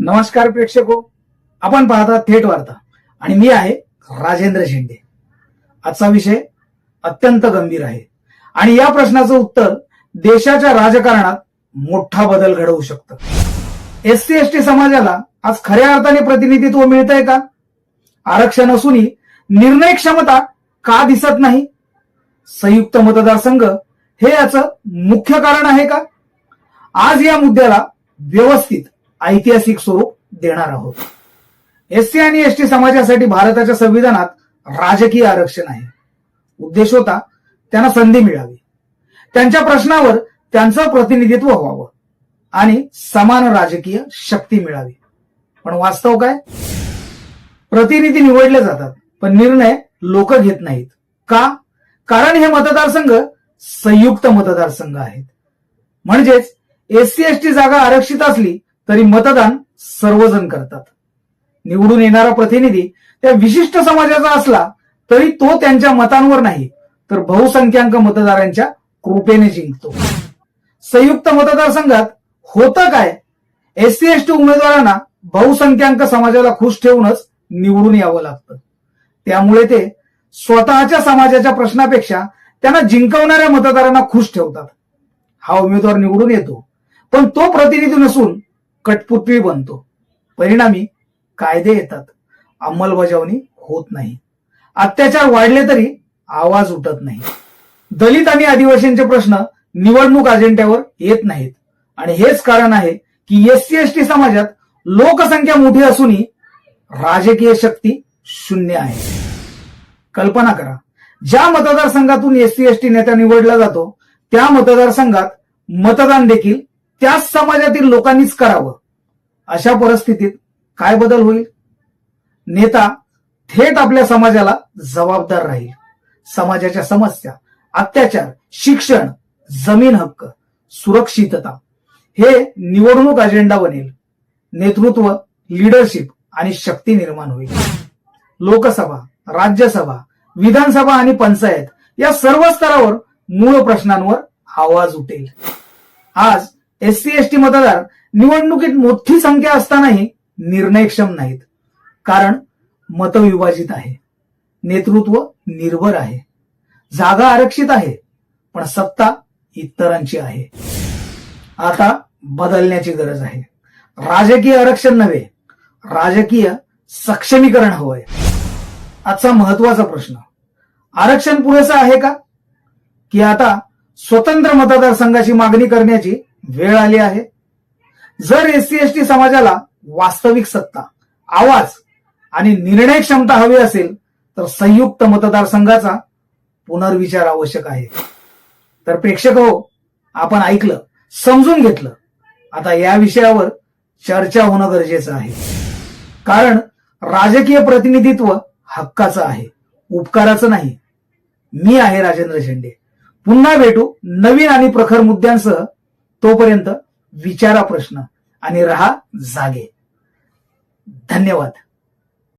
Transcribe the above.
नमस्कार प्रेक्षको. आपण पाहता थेट वार्ता. आणि मी आहे राजेंद्र शिंदे. आजचा विषय अत्यंत गंभीर आहे. आणि या प्रश्नाचं उत्तर देशाच्या राजकारणात मोठा बदल घडवू शकतं. एस सी एस टी समाजाला आज खऱ्या अर्थाने प्रतिनिधित्व मिळतंय का? आरक्षण असूनही निर्णय क्षमता का दिसत नाही? संयुक्त मतदारसंघ हे याचं मुख्य कारण आहे का? आज या मुद्द्याला व्यवस्थित ऐतिहासिक स्वरूप देणार आहोत. एससी आणि एसटी समाजासाठी भारताच्या संविधानात राजकीय आरक्षण आहे. उद्देश होता त्यांना संधी मिळावी. त्यांच्या प्रश्नावर त्यांचं प्रतिनिधित्व व्हावं आणि समान राजकीय शक्ती मिळावी. पण वास्तव काय? प्रतिनिधी निवडले जातात पण निर्णय लोक घेत नाहीत. का? कारण हे मतदारसंघ संयुक्त मतदारसंघ आहेत. म्हणजेच एससी एसटी जागा आरक्षित असली तरी मतदान सर्वजण करतात. निवडून येणारा प्रतिनिधी त्या विशिष्ट समाजाचा असला तरी तो त्यांच्या मतांवर नाही तर बहुसंख्याक मतदारांच्या कृपेने जिंकतो. संयुक्त मतदारसंघात होतं काय? एससी एसटी उमेदवारांना बहुसंख्याक समाजाला खुश ठेवूनच निवडून यावं लागतं. त्यामुळे ते स्वतःच्या समाजाच्या प्रश्नापेक्षा त्यांना जिंकवणाऱ्या मतदारांना खुश ठेवतात. हा उमेदवार निवडून येतो पण तो प्रतिनिधी नसून कटपुतळी बनतो. परिणामी कायदे येतात. अंमलबजावणी होत नाही. अत्याचार वाढले तरी आवाज उठत नाही. दलित आणि आदिवासींचे प्रश्न निवडणूक अजेंड्यावर येत नाहीत. आणि हेच कारण आहे की एस सी एस टी समाजात लोकसंख्या मोठी असूनही राजकीय शक्ती शून्य आहे. कल्पना करा. ज्या मतदारसंघातून एस सी एस टी नेता निवडला जातो त्या मतदारसंघात मतदान देखील त्याच समाजातील लोकांनीच करावं. अशा परिस्थितीत काय बदल होईल? नेता थेट आपल्या समाजाला जबाबदार राहील. समाजाच्या समस्या अत्याचार शिक्षण जमीन हक्क सुरक्षितता हे निवडणूक अजेंडा बनेल. नेतृत्व लिडरशिप आणि शक्ती निर्माण होईल. लोकसभा राज्यसभा विधानसभा आणि पंचायत या सर्व स्तरावर मूळ प्रश्नांवर आवाज उठेल. आज एस सी एस टी मतदार निवडणुकीत मोठी संख्या असतानाही निर्णयक्षम नाहीत. कारण मतविभाजित आहे. नेतृत्व निर्भर आहे. जागा आरक्षित आहे पण सत्ता इतरांची आहे. आता बदलण्याची गरज आहे. राजकीय आरक्षण नव्हे राजकीय सक्षमीकरण हवंय. आजचा महत्त्वाचा प्रश्न आरक्षण पुरेसं आहे का? की आता स्वतंत्र मतदारसंघाची मागणी करण्याची वेळ आली आहे. जर एससी एसटी समाजाला वास्तविक सत्ता आवाज आणि निर्णय क्षमता हवी असेल तर संयुक्त मतदारसंघाचा पुनर्विचार आवश्यक आहे. तर प्रेक्षक हो आपण ऐकलं समजून घेतलं. आता या विषयावर चर्चा होणं गरजेचं आहे. कारण राजकीय प्रतिनिधित्व हक्काचं आहे उपकाराचं नाही. मी आहे राजेंद्र झेंडे पुन्हा भेटू नवीन आणि प्रखर मुद्द्यांसह तोपर्यंत विचारा प्रश्न आणि रहा जागे. धन्यवाद.